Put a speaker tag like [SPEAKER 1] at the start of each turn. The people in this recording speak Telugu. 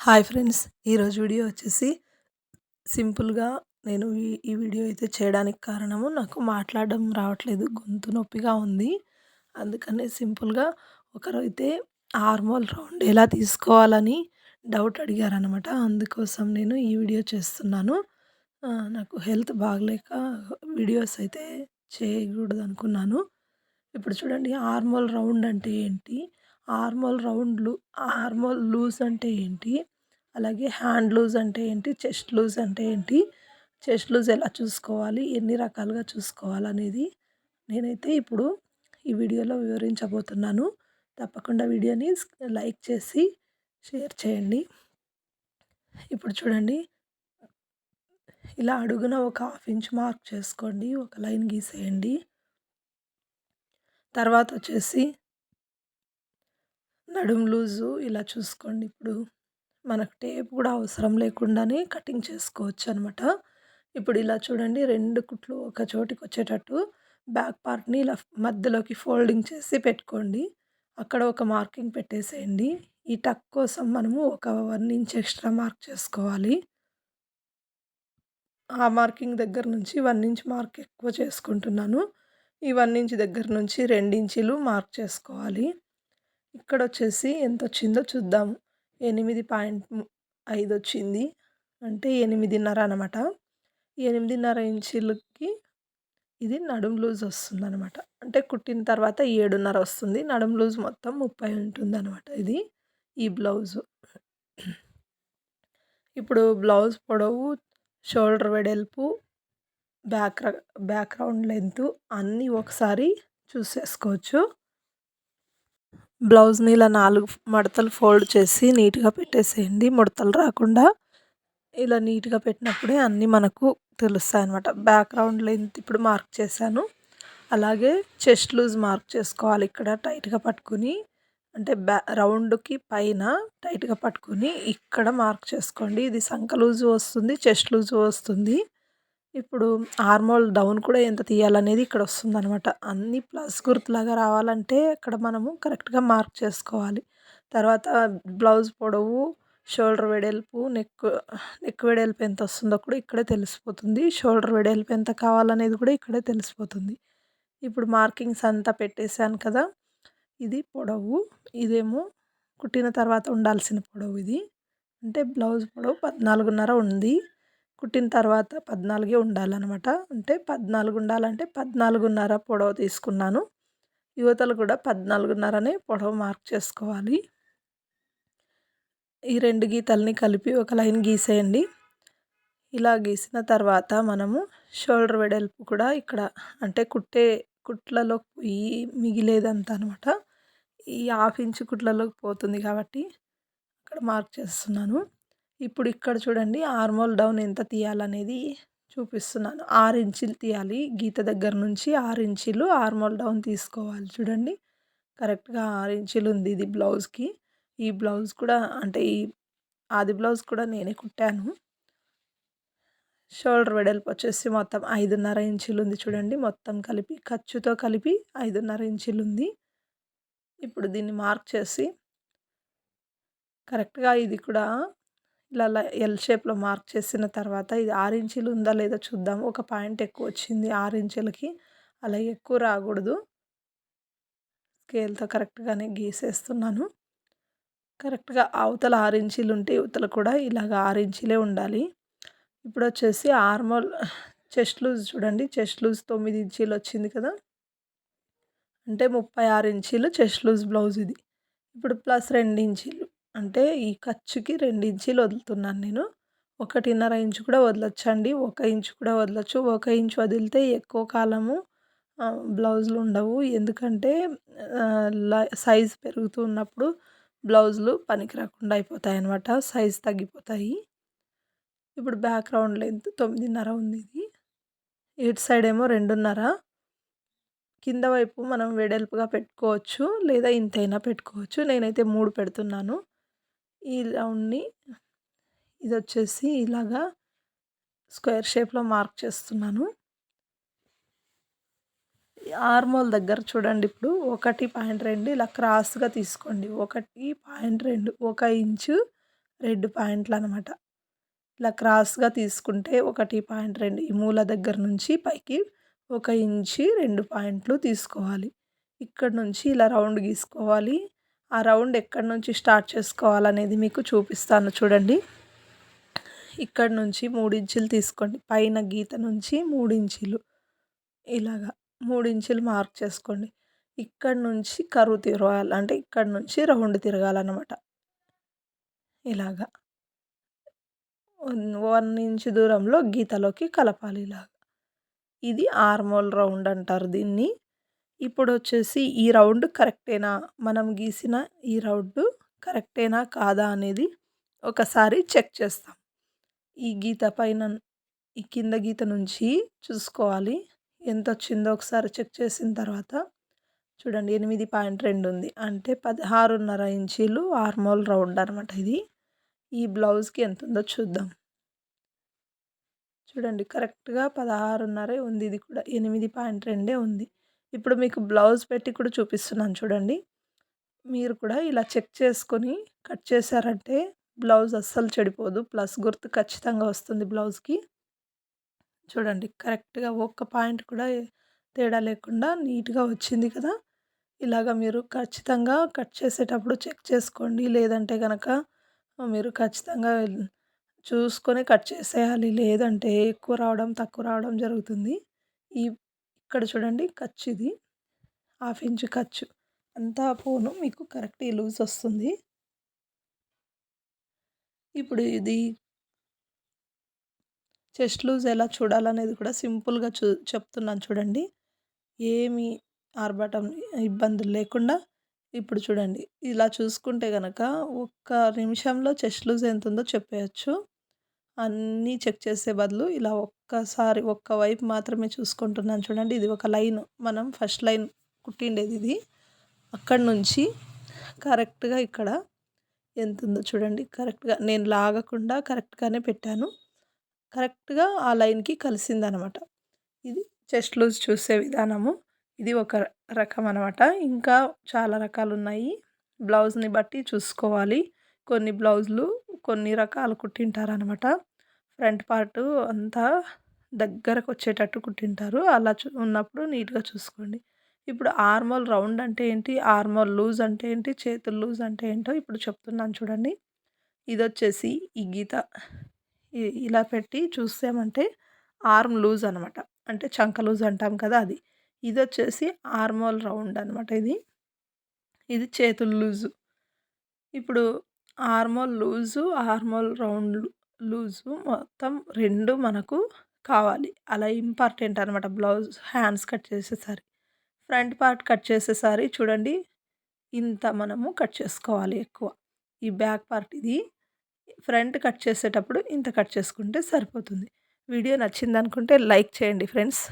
[SPEAKER 1] Hi friends. ఈరోజు వీడియో వచ్చేసి సింపుల్గా నేను ఈ ఈ వీడియో అయితే చేయడానికి కారణము నాకు మాట్లాడడం రావట్లేదు. గొంతు నొప్పిగా ఉంది. అందుకనే సింపుల్గా ఒకరైతే హార్మోల్ రౌండ్ ఎలా తీసుకోవాలని డౌట్ అడిగారనమాట అందుకోసం నేను ఈ వీడియో చేస్తున్నాను. నాకు హెల్త్ బాగలేక వీడియోస్ అయితే చేయకూడదు అనుకున్నాను ఇప్పుడు చూడండి హార్మోల్ రౌండ్ అంటే ఏంటి? ఆర్మోల్ రౌండ్లు ఆర్మోల్ లూజ్ అంటే ఏంటి? అలాగే హ్యాండ్ లూజ్ అంటే ఏంటి? చెస్ట్ లూజ్ అంటే ఏంటి? చెస్ట్ లూజ్ ఎలా చూసుకోవాలి? ఎన్ని రకాలుగా చూసుకోవాలనేది నేనైతే ఇప్పుడు ఈ వీడియోలో వివరించబోతున్నాను. తప్పకుండా వీడియోని లైక్ చేసి షేర్ చేయండి. ఇప్పుడు చూడండి. ఇలా అడుగున ఒక హాఫ్ ఇంచ్ మార్క్ చేసుకోండి. ఒక లైన్ గీసేయండి. తర్వాత వచ్చేసి నడుం లూజు ఇలా చూసుకోండి. ఇప్పుడు మనకు టేప్ కూడా అవసరం లేకుండానే కటింగ్ చేసుకోవచ్చు అనమాట ఇప్పుడు ఇలా చూడండి రెండు కుట్లు ఒక చోటికి వచ్చేటట్టు బ్యాక్ పార్ట్ని ఇలా మధ్యలోకి ఫోల్డింగ్ చేసి పెట్టుకోండి. అక్కడ ఒక మార్కింగ్ పెట్టేసేయండి. ఈ టక్ కోసం మనము ఒక వన్ ఇంచ్ ఎక్స్ట్రా మార్క్ చేసుకోవాలి. ఆ మార్కింగ్ దగ్గర నుంచి వన్ ఇంచ్ మార్క్ ఎక్కువ చేసుకుంటున్నాను. ఈ వన్ ఇంచ్ దగ్గర నుంచి ఇంచులు మార్క్ చేసుకోవాలి. ఇక్కడ వచ్చేసి ఎంత వచ్చిందో చూద్దాము. ఎనిమిది పాయింట్ ఐదు వచ్చింది అంటే ఎనిమిదిన్నర అనమాట. ఎనిమిదిన్నర ఇంచులకి ఇది నడుం లూజ్ వస్తుంది అనమాట అంటే కుట్టిన తర్వాత ఏడున్నర వస్తుంది. నడుం లూజ్ మొత్తం ముప్పై ఉంటుంది అనమాట ఇది ఈ బ్లౌజు. ఇప్పుడు బ్లౌజ్ పొడవు షోల్డర్ వెడల్పు బ్యాక్ బ్యాక్గ్రౌండ్ లెంత్ అన్నీ ఒకసారి చూసేసుకోవచ్చు. బ్లౌజ్ని ఇలా నాలుగు మడతలు ఫోల్డ్ చేసి నీట్గా పెట్టేసేయండి. ముడతలు రాకుండా ఇలా నీట్గా పెట్టినప్పుడే అన్నీ మనకు తెలుస్తాయి అనమాట బ్యాక్గ్రౌండ్ లెంత్ ఇప్పుడు మార్క్ చేశాను. అలాగే చెస్ట్ లూజ్ మార్క్ చేసుకోవాలి ఇక్కడ టైట్గా పట్టుకుని. అంటే బ్యా రౌండ్కి పైన టైట్గా పట్టుకుని ఇక్కడ మార్క్ చేసుకోండి. ఇది సంక లూజు వస్తుంది చెస్ట్ లూజు వస్తుంది. ఇప్పుడు హార్మోల్ డౌన్ కూడా ఎంత తీయాలనేది ఇక్కడ వస్తుందనమాట అన్ని ప్లస్ గుర్తులాగా రావాలంటే ఇక్కడ మనము కరెక్ట్గా మార్క్ చేసుకోవాలి. తర్వాత బ్లౌజ్ పొడవు షోల్డర్ వెడల్పు నెక్ నెక్ వెడల్పు ఎంత వస్తుందో కూడా ఇక్కడే తెలిసిపోతుంది. షోల్డర్ వెడల్పు ఎంత కావాలనేది కూడా ఇక్కడే తెలిసిపోతుంది. ఇప్పుడు మార్కింగ్స్ అంతా పెట్టేశాను కదా ఇది పొడవు. ఇదేమో కుట్టిన తర్వాత ఉండాల్సిన పొడవు ఇది. అంటే బ్లౌజ్ పొడవు పద్నాలుగున్నర ఉంది. కుట్టిన తర్వాత పద్నాలుగే ఉండాలన్నమాట. అంటే పద్నాలుగు ఉండాలంటే పద్నాలుగున్నర పొడవు తీసుకున్నాను. యువతలు కూడా పద్నాలుగున్నరనే పొడవు మార్క్ చేసుకోవాలి. ఈ రెండు గీతల్ని కలిపి ఒక లైన్ గీసేయండి. ఇలా గీసిన తర్వాత మనము షోల్డర్ వెడల్పు కూడా ఇక్కడ అంటే కుట్టే కుట్లలో పోయి మిగిలేదంతా అనమాట ఈ హాఫ్ ఇంచ్ కుట్లలోకి పోతుంది కాబట్టి అక్కడ మార్క్ చేస్తున్నాను. ఇప్పుడు ఇక్కడ చూడండి ఆర్మోల్ డౌన్ ఎంత తీయాలనేది చూపిస్తున్నాను. ఆరు ఇంచులు తీయాలి. గీత దగ్గర నుంచి ఆరు ఇంచులు ఆర్మోల్ డౌన్ తీసుకోవాలి చూడండి. కరెక్ట్గా ఆరు ఇంచులు ఉంది ఇది బ్లౌజ్కి. ఈ బ్లౌజ్ కూడా అంటే ఈ ఆది బ్లౌజ్ కూడా నేనే కుట్టాను. షోల్డర్ వెడల్పు వచ్చేసి మొత్తం ఐదున్నర ఇంచులు ఉంది చూడండి. మొత్తం కలిపి ఖర్చుతో కలిపి ఐదున్నర ఇంచులు ఉంది. ఇప్పుడు దీన్ని మార్క్ చేసి కరెక్ట్గా ఇది కూడా ఇలా ఎల్ షేప్లో మార్క్ చేసిన తర్వాత ఇది ఆరు ఉందా లేదా చూద్దాం. ఒక పాయింట్ ఎక్కువ వచ్చింది ఆరు ఇంచులకి. అలా ఎక్కువ రాకూడదు. స్కేల్తో కరెక్ట్గానే గీసేస్తున్నాను. కరెక్ట్గా అవతల ఆరు ఇంచీలు ఉంటే ఇవతల కూడా ఇలాగ ఆరు ఉండాలి. ఇప్పుడు వచ్చేసి ఆర్మోల్ చెస్ట్ లూజ్ చూడండి. చెస్ట్ లూజ్ తొమ్మిది ఇంచీలు వచ్చింది కదా. అంటే ముప్పై ఆరు ఇంచీలు చెస్ట్ లూజ్ బ్లౌజ్ ఇది. ఇప్పుడు ప్లస్ రెండు ఇంచీలు. అంటే ఈ ఖర్చుకి రెండు ఇంచీలు వదులుతున్నాను నేను. ఒకటిన్నర ఇంచు కూడా వదలొచ్చండి. ఒక ఇంచు కూడా వదలొచ్చు. ఒక ఇంచు వదిలితే ఎక్కువ కాలము బ్లౌజులు ఉండవు. ఎందుకంటే సైజ్ పెరుగుతూ ఉన్నప్పుడు బ్లౌజులు పనికి రాకుండా అయిపోతాయి అనమాట సైజ్ తగ్గిపోతాయి. ఇప్పుడు బ్యాక్గ్రౌండ్ లెంత్ తొమ్మిదిన్నర ఉంది ఇది. ఇటు సైడ్ ఏమో రెండున్నర. కింద వైపు మనం వెడల్పుగా పెట్టుకోవచ్చు లేదా ఇంతైనా పెట్టుకోవచ్చు. నేనైతే మూడు పెడుతున్నాను. ఈ రౌండ్ని ఇది వచ్చేసి ఇలాగా స్క్వేర్ షేప్లో మార్క్ చేస్తున్నాను. ఆర్మోల్ దగ్గర చూడండి ఇప్పుడు ఒకటి పాయింట్ రెండు ఇలా క్రాస్గా తీసుకోండి. ఒకటి పాయింట్ రెండు ఒక ఇంచు రెండు పాయింట్లు అనమాట ఇలా క్రాస్గా తీసుకుంటే ఒకటి పాయింట్ రెండు ఈ మూల దగ్గర నుంచి పైకి ఒక ఇంచి రెండు పాయింట్లు తీసుకోవాలి. ఇక్కడ నుంచి ఇలా రౌండ్ గీసుకోవాలి. ఆ రౌండ్ ఎక్కడి నుంచి స్టార్ట్ చేసుకోవాలనేది మీకు చూపిస్తాను చూడండి. ఇక్కడ నుంచి మూడు ఇంచులు తీసుకోండి. పైన గీత నుంచి మూడు ఇంచులు ఇలాగా మూడించులు మార్క్ చేసుకోండి. ఇక్కడ నుంచి కరువు తిరగాలి అంటే ఇక్కడ నుంచి రౌండ్ తిరగాలన్నమాట. ఇలాగా. వన్ ఇంచ్ దూరంలో గీతలోకి కలపాలి ఇలాగ. ఇది ఆర్మోల్ రౌండ్ అంటారు దీన్ని. ఇప్పుడు వచ్చేసి ఈ రౌండ్ కరెక్టేనా? మనం గీసిన ఈ రౌండ్ కరెక్టేనా కాదా అనేది ఒకసారి చెక్ చేస్తాం. ఈ గీత పైన ఈ కింద గీత నుంచి చూసుకోవాలి. ఎంత వచ్చిందో ఒకసారి చెక్ చేసిన తర్వాత చూడండి ఎనిమిది పాయింట్ రెండు ఉంది అంటే పదహారున్నర ఇంచీలు ఆర్మోల్ రౌండ్ అనమాట ఇది. ఈ బ్లౌజ్కి ఎంత ఉందో చూద్దాం. చూడండి కరెక్ట్గా పదహారున్నరే ఉంది. ఇది కూడా ఎనిమిది పాయింట్ రెండే ఉంది. ఇప్పుడు మీకు బ్లౌజ్ పెట్టి కూడా చూపిస్తున్నాను చూడండి. మీరు కూడా ఇలా చెక్ చేసుకొని కట్ చేశారంటే బ్లౌజ్ అస్సలు చెడిపోదు. ప్లస్ గుర్తు ఖచ్చితంగా వస్తుంది బ్లౌజ్కి. చూడండి కరెక్ట్గా ఒక్క పాయింట్ కూడా తేడా లేకుండా నీట్గా వచ్చింది కదా. ఇలాగ మీరు ఖచ్చితంగా కట్ చేసేటప్పుడు చెక్ చేసుకోండి. లేదంటే కనుక మీరు ఖచ్చితంగా చూసుకొని కట్ చేసేయాలి. లేదంటే ఎక్కువ రావడం తక్కువ రావడం జరుగుతుంది. ఈ ఇక్కడ చూడండి ఖర్చు ఇది. హాఫ్ ఇంచ్ ఖర్చు అంతా పోను మీకు కరెక్ట్ లూజ్ వస్తుంది. ఇప్పుడు ఇది చెస్ట్ లూజ్ ఎలా చూడాలనేది కూడా సింపుల్గా చూ చెప్తున్నాను చూడండి. ఏమి ఆర్భటం ఇబ్బందులు లేకుండా ఇప్పుడు చూడండి. ఇలా చూసుకుంటే కనుక ఒక్క నిమిషంలో చెస్ట్ లూజ్ ఎంత ఉందో చెప్పేయచ్చు. అన్నీ చెక్ చేసే బదులు ఇలా ఒక్కసారి ఒక్క వైపు మాత్రమే చూసుకుంటున్నాను చూడండి. ఇది ఒక లైన్. మనం ఫస్ట్ లైన్ కుట్టిండేది ఇది. అక్కడ నుంచి కరెక్ట్గా ఇక్కడ ఎంత ఉందో చూడండి. కరెక్ట్గా నేను లాగకుండా కరెక్ట్గానే పెట్టాను. కరెక్ట్గా ఆ లైన్కి కలిసిందనమాట. ఇది చెస్ట్ లూజ్ చూసే విధానము. ఇది ఒక రకం అనమాట ఇంకా చాలా రకాలు ఉన్నాయి బ్లౌజ్ని బట్టి చూసుకోవాలి. కొన్ని బ్లౌజులు కొన్ని రకాలు కుట్టింటారనమాట. ఫ్రంట్ పార్ట్ అంతా దగ్గరకు వచ్చేటట్టు కుట్టింటారు. అలా చూ ఉన్నప్పుడు నీట్గా చూసుకోండి. ఇప్పుడు ఆర్మోల్ రౌండ్ అంటే ఏంటి? ఆర్మోల్ లూజ్ అంటే ఏంటి? చేతులు లూజ్ అంటే ఏంటో ఇప్పుడు చెప్తున్నాను చూడండి. ఇది వచ్చేసి ఈ గీత ఇలా పెట్టి చూసామంటే ఆర్మ్ లూజ్ అనమాట అంటే చంక లూజ్ అంటాం కదా అది. ఇది వచ్చేసి ఆర్మోల్ రౌండ్ అనమాట ఇది. ఇది చేతులు లూజు. ఇప్పుడు armhole loose armhole round loose మొత్తం రెండు మనకు కావాలి. అలా ఇంపార్టెంట్ అనమాట బ్లౌజ్ హ్యాండ్స్ కట్ చేసేసరి ఫ్రంట్ పార్ట్ కట్ చేసేసరి చూడండి ఇంత మనము కట్ చేసుకోవాలి ఎక్కువ. ఈ బ్యాక్ పార్ట్ ఇది ఫ్రంట్ కట్ చేసేటప్పుడు ఇంత కట్ చేసుకుంటే సరిపోతుంది. వీడియో నచ్చింది అనుకుంటే లైక్ చేయండి ఫ్రెండ్స్.